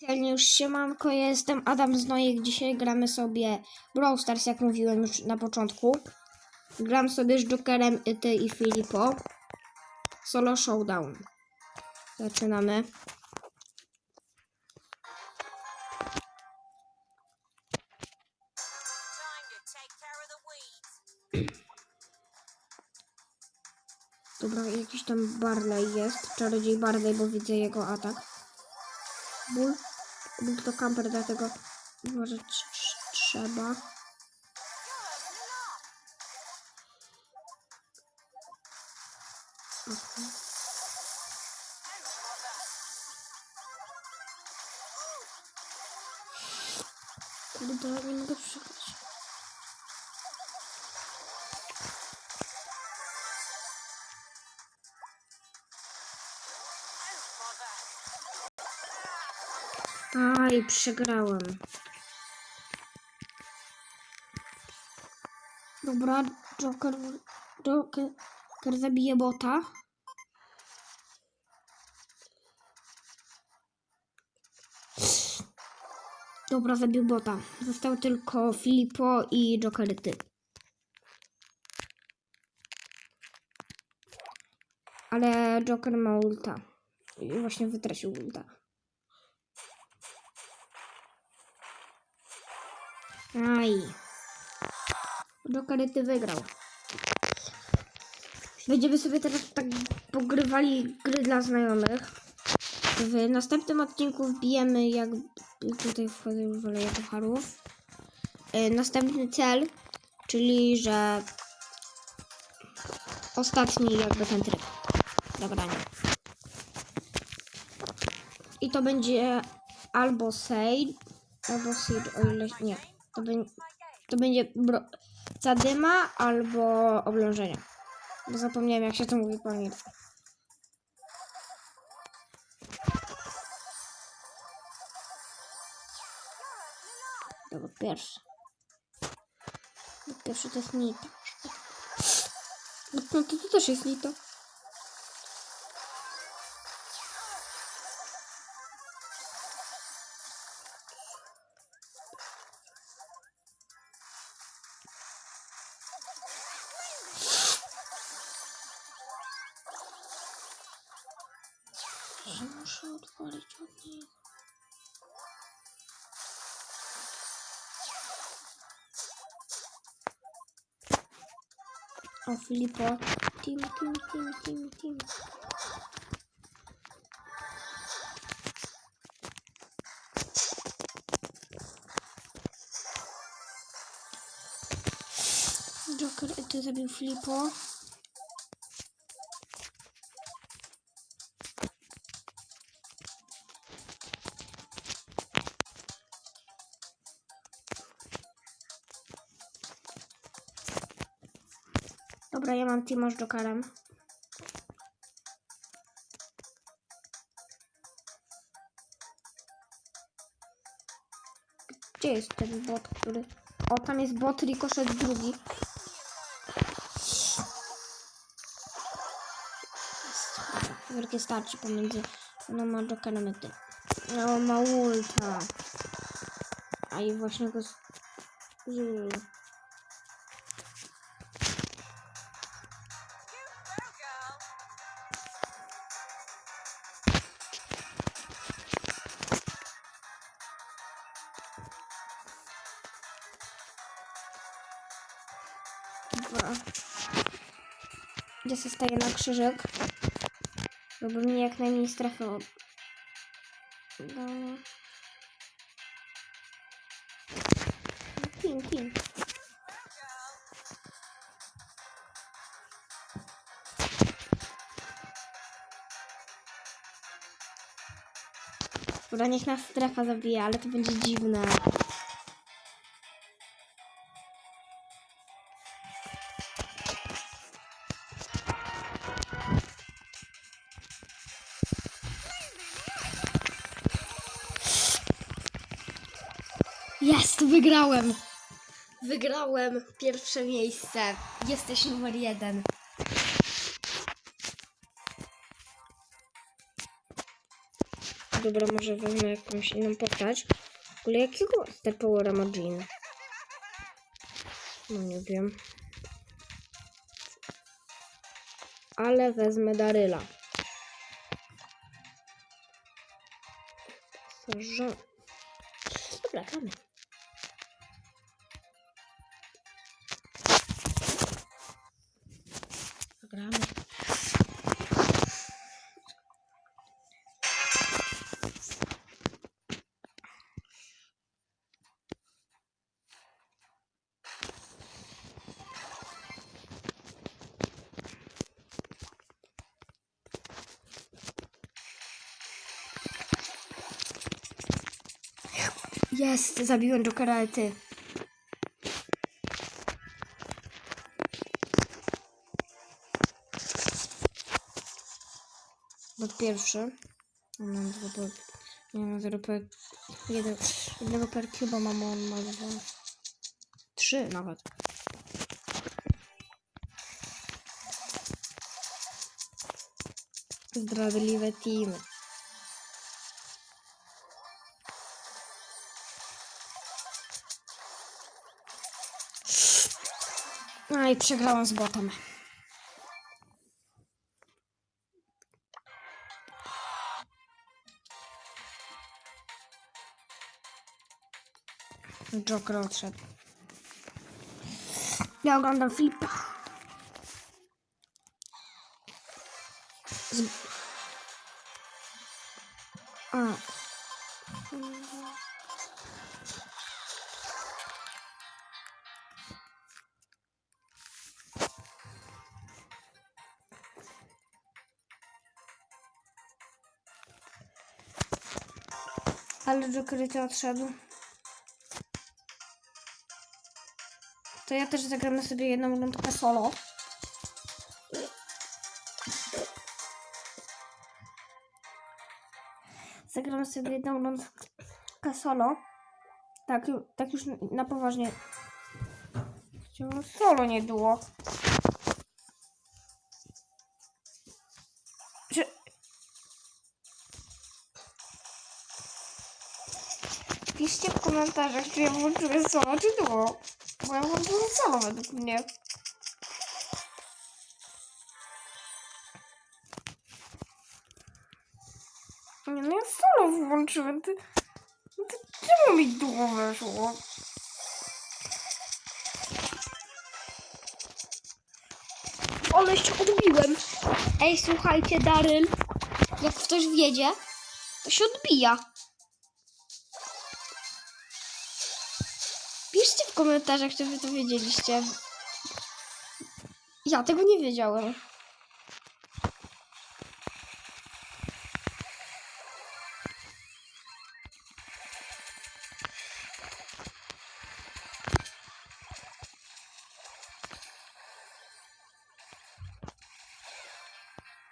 Oficjalnie już siemanko, jestem Adam Znojek. Dzisiaj gramy sobie Brawl Stars, jak mówiłem już na początku. Gram sobie z Jokerem, Ty i Filipo. Solo Showdown. Zaczynamy. Dobra, jakiś tam Barley jest. Czarodziej Barley, bo widzę jego atak. Ból to kamper, dlatego może trz- trz- trzeba. Aha. Kurde, nie mogę. Aj, przegrałem. Dobra, Joker, Joker, Joker zabije bota. Dobra, zabił bota. Został tylko Filipo i Joker ty. Ale Joker ma ulta. I właśnie wytracił ulta. Aj. Joker ty wygrał. Będziemy sobie teraz tak pogrywali gry dla znajomych. W następnym odcinku wbijemy jak tutaj wchodzę już wolę jako harów. Y, Następny cel, czyli że ostatni jakby ten tryb zagrania. I to będzie albo Sage, albo Sage, o ile nie. To, be, to będzie bro, zadyma albo oblężenie. Bo zapomniałem jak się to mówi po angielsku. Dobra, pierwszy. Pierwszy to jest Nito. No, to, to też jest Nito. Że muszę odpalić od niego. O, Filipo. Tim, tim, tim, tim, tim. Joker, ty zabił Filipo. Dobra, ja mam Timo z Jokerem. Gdzie jest ten bot, który... O, tam jest bot Ricochet drugi. Wielkie starcie pomiędzy no ma Jokerem i tym. No ma ulta. A i właśnie go... z- Dobra. Ja się staję na krzyżyk. Żeby mnie jak najmniej strefy od... No. Kim, kim. Dobra, niech nas strefa zabije, ale to będzie dziwne. Jest, wygrałem! Wygrałem pierwsze miejsce. Jesteś numer jeden. Dobra, może wezmę jakąś inną postać. W ogóle jakiego Star Powera ma Jean? No nie wiem. Ale wezmę Daryla. Że... Dobra, gramy. Gramy. Jest, zabiłem Jokera, ale ty. Pierwszy. Mam dwa per... Nie mam zero per... Jeden, jednego per cuba mam, on ma dwa. Trzy nawet. Zdradliwe teamy. No i przegrałam z botem. Joker odszedł. Ja oglądam flipa. Z... A. Ale Joker ty odszedł. To ja też zagramy sobie jedną rundkę solo. Zagramy sobie jedną rundkę solo. Tak, tak już na poważnie. Chciałam solo nie było. Piszcie w komentarzach, czy ja włączyłem solo, czy duo. Włączyłem solo według mnie. Nie, no ja solo włączyłem. Ty, to czemu mi duo weszło? Ale się odbiłem. Ej, słuchajcie, Daryl. Jak ktoś wiedzie, to się odbija. Komentarzach, czy wy to wiedzieliście. Ja tego nie wiedziałem.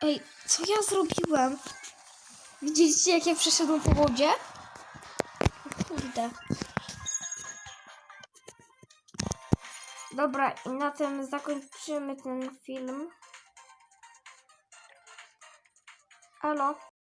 Ej, co ja zrobiłem? Widzieliście, jak ja przeszedłem po wodzie? Kurde. Dobra, i na tym zakończymy ten film. Halo?